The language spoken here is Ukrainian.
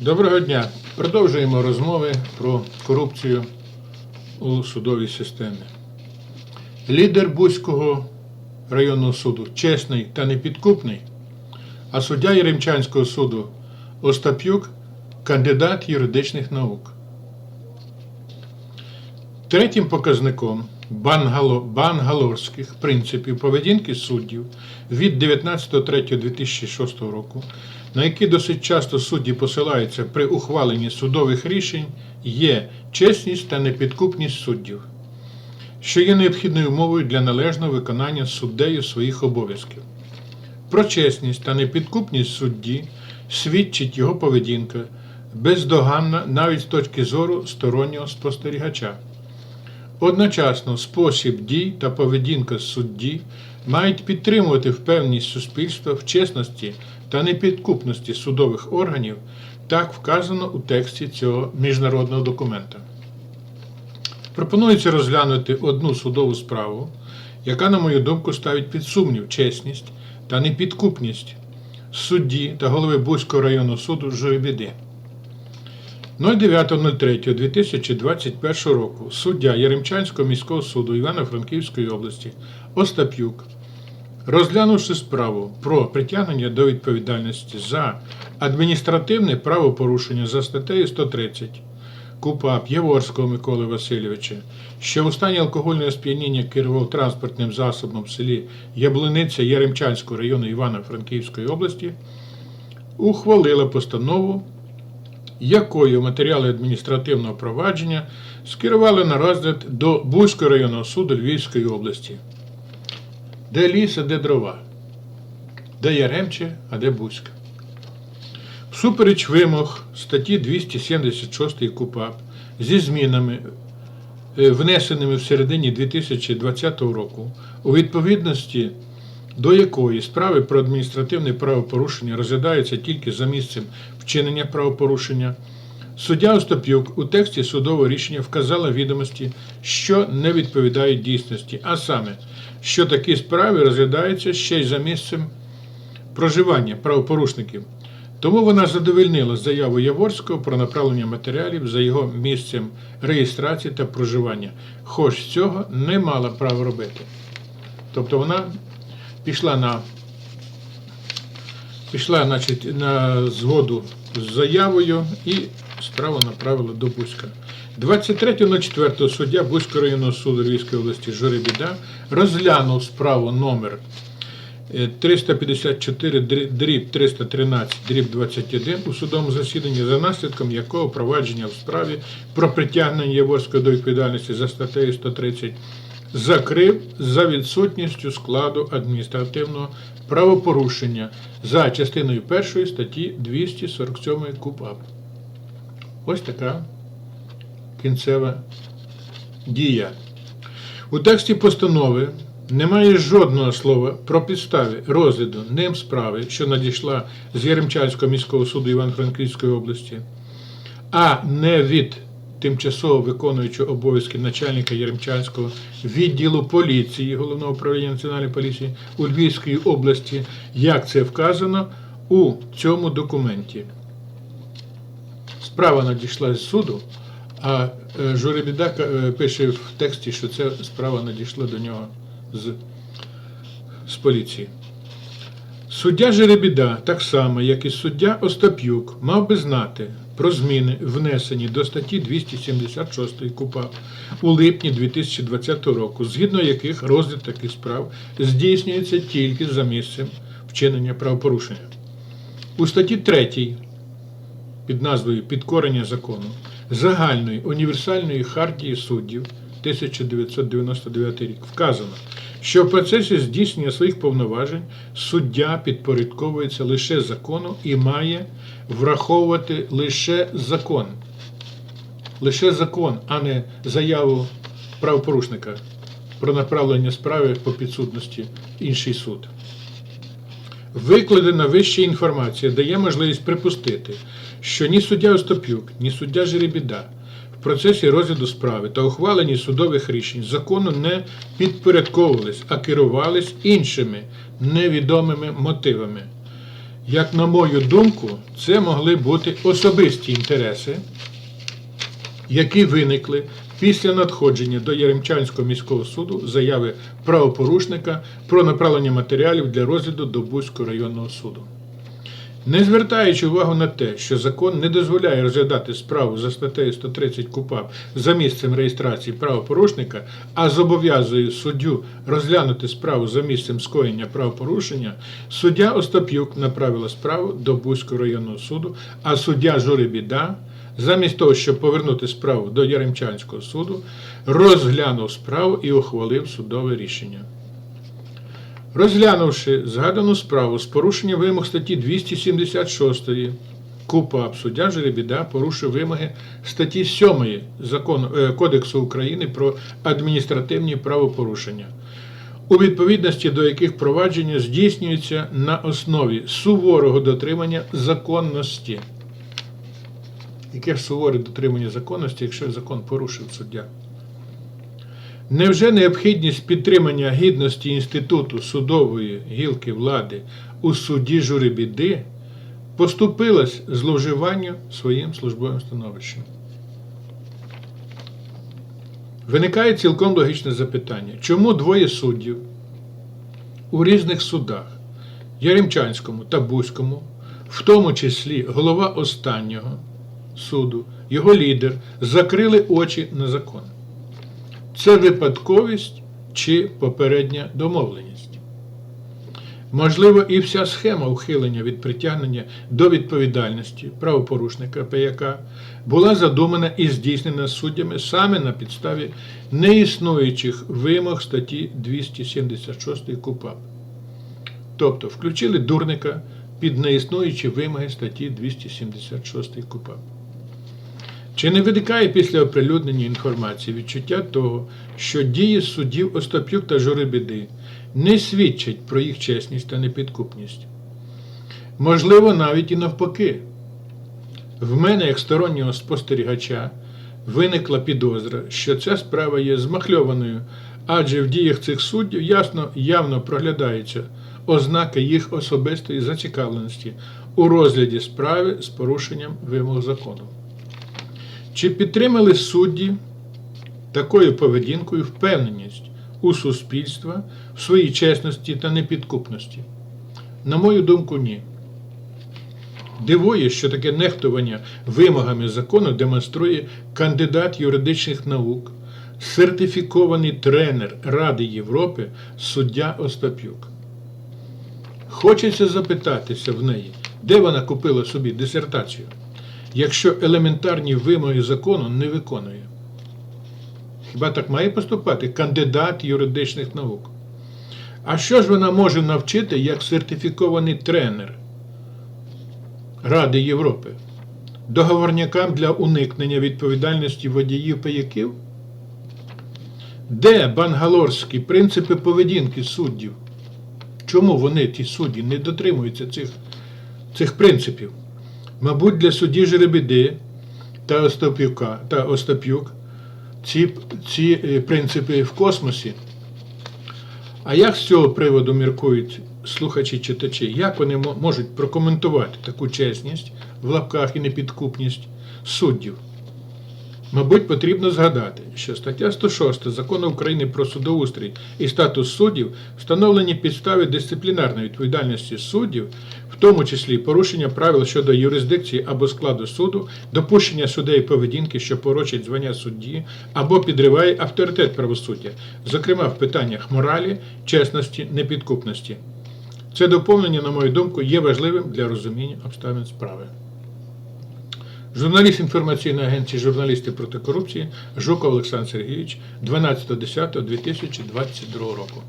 Доброго дня. Продовжуємо розмови про корупцію у судовій системі. Лідер Бузького районного суду чесний та непідкупний, а суддя Єремчанського суду Остап'юк кандидат юридичних наук. Третім показником бангало, бангалорських принципів поведінки суддів від 19.03.2006 року, на які досить часто судді посилаються при ухваленні судових рішень, є чесність та непідкупність суддів, що є необхідною умовою для належного виконання суддею своїх обов'язків. Про чесність та непідкупність судді свідчить його поведінка бездоганна навіть з точки зору стороннього спостерігача. Одночасно спосіб дій та поведінка судді мають підтримувати впевненість суспільства в чесності та непідкупності судових органів, так вказано у тексті цього міжнародного документа. Пропонується розглянути одну судову справу, яка, на мою думку, ставить під сумнів чесність та непідкупність судді та голови Бузького районного суду Журебіди. 09.03.2021 року суддя Яремчанського міського суду Івано-Франківської області Остап'юк, розглянувши справу про притягнення до відповідальності за адміністративне правопорушення за статтею 130 КУПАП Єворського Миколи Васильовича, що у стані алкогольного сп'яніння керував транспортним засобом в селі Яблуниця Яремчанського району Івано-Франківської області, ухвалила постанову якою матеріали адміністративного провадження скерували на розгляд до Бузького районного суду Львівської області. Де ліс, а де дрова, де Яремче, а де Бузька. Всупереч вимог статті 276 КУПАП зі змінами, е, внесеними в середині 2020 року, у відповідності до якої справи про адміністративне правопорушення розглядаються тільки за місцем вчинення правопорушення, суддя Остап'юк у тексті судового рішення вказала відомості, що не відповідають дійсності, а саме, що такі справи розглядаються ще й за місцем проживання правопорушників. Тому вона задовольнила заяву Яворського про направлення матеріалів за його місцем реєстрації та проживання, хоч цього не мала права робити. Тобто вона пішла на пішла значить, на згоду з заявою і справу направила до Бузька. 23.04 суддя Бузького районного суду Львівської області Журебіда розглянув справу номер е, 354 дріб 313 дріб 21 у судовому засіданні, за наслідком якого провадження в справі про притягнення Яворського до відповідальності за статтею 130 закрив за відсутністю складу адміністративного правопорушення за частиною 1 статті 247 КУПАП. Ось така кінцева дія. У тексті постанови немає жодного слова про підстави розгляду ним справи, що надійшла з Яремчанського міського суду Івано-Франківської області, а не від тимчасово виконуючого обов'язки начальника Яремчанського відділу поліції Головного управління Національної поліції у Львівській області, як це вказано у цьому документі. Справа надійшла з суду, а е, Журебіда е, пише в тексті, що ця справа надійшла до нього з, з поліції. Суддя Жеребіда, так само, як і суддя Остап'юк, мав би знати про зміни, внесені до статті 276 КУПАП у липні 2020 року, згідно яких розгляд таких справ здійснюється тільки за місцем вчинення правопорушення. У статті 3 під назвою Підкорення закону загальної універсальної хартії суддів 1999 рік вказано, що в процесі здійснення своїх повноважень суддя підпорядковується лише закону і має враховувати лише закон. Лише закон, а не заяву правопорушника про направлення справи по підсудності інший суд. Викладена вища інформація дає можливість припустити, що ні суддя Остап'юк, ні суддя Жеребіда в процесі розгляду справи та ухваленні судових рішень закону не підпорядковувались, а керувались іншими невідомими мотивами. Як на мою думку, це могли бути особисті інтереси, які виникли після надходження до Яремчанського міського суду заяви правопорушника про направлення матеріалів для розгляду до Бузького районного суду. Не звертаючи увагу на те, що закон не дозволяє розглядати справу за статтею 130 КУПАП за місцем реєстрації правопорушника, а зобов'язує суддю розглянути справу за місцем скоєння правопорушення, суддя Остап'юк направила справу до Бузького районного суду, а суддя Журибіда, замість того, щоб повернути справу до Яремчанського суду, розглянув справу і ухвалив судове рішення. Розглянувши згадану справу з порушенням вимог статті 276 КУПАП, суддя Жеребіда порушив вимоги статті 7 закону, е, Кодексу України про адміністративні правопорушення, у відповідності до яких провадження здійснюється на основі суворого дотримання законності. Яке ж суворе дотримання законності, якщо закон порушив суддя? Невже необхідність підтримання гідності інституту судової гілки влади у суді Журибіди поступилась зловживанню своїм службовим становищем? Виникає цілком логічне запитання, чому двоє суддів у різних судах Яремчанському та Бузькому, в тому числі голова останнього суду, його лідер, закрили очі на закон? Це випадковість чи попередня домовленість? Можливо, і вся схема ухилення від притягнення до відповідальності правопорушника ПЯК була задумана і здійснена суддями саме на підставі неіснуючих вимог статті 276 КУПАП. Тобто включили дурника під неіснуючі вимоги статті 276 КУПАП. Чи не виникає після оприлюднення інформації відчуття того, що дії суддів Остап'юк та Журибіди не свідчать про їх чесність та непідкупність? Можливо, навіть і навпаки. В мене, як стороннього спостерігача, виникла підозра, що ця справа є змахльованою, адже в діях цих суддів ясно явно проглядаються ознаки їх особистої зацікавленості у розгляді справи з порушенням вимог закону. Чи підтримали судді такою поведінкою впевненість у суспільства в своїй чесності та непідкупності? На мою думку, ні. Дивує, що таке нехтування вимогами закону демонструє кандидат юридичних наук, сертифікований тренер Ради Європи суддя Остап'юк. Хочеться запитатися в неї, де вона купила собі дисертацію якщо елементарні вимоги закону не виконує. Хіба так має поступати кандидат юридичних наук? А що ж вона може навчити як сертифікований тренер Ради Європи? Договорнякам для уникнення відповідальності водіїв паяків? Де бангалорські принципи поведінки суддів? Чому вони, ті судді, не дотримуються цих, цих принципів? Мабуть, для судді Жеребіди та Остап'юка та Остап'юк ці, ці е, принципи в космосі. А як з цього приводу міркують слухачі-читачі? Як вони можуть прокоментувати таку чесність в лапках і непідкупність суддів? Мабуть, потрібно згадати, що стаття 106 закону України про судоустрій і статус суддів встановлені підстави дисциплінарної відповідальності суддів, в тому числі порушення правил щодо юрисдикції або складу суду, допущення судей поведінки, що порочить звання судді, або підриває авторитет правосуддя, зокрема в питаннях моралі, чесності, непідкупності. Це доповнення, на мою думку, є важливим для розуміння обставин справи. Журналіст інформаційної агенції Журналісти проти корупції Жуков Олександр Сергійович 12.10.2022 року.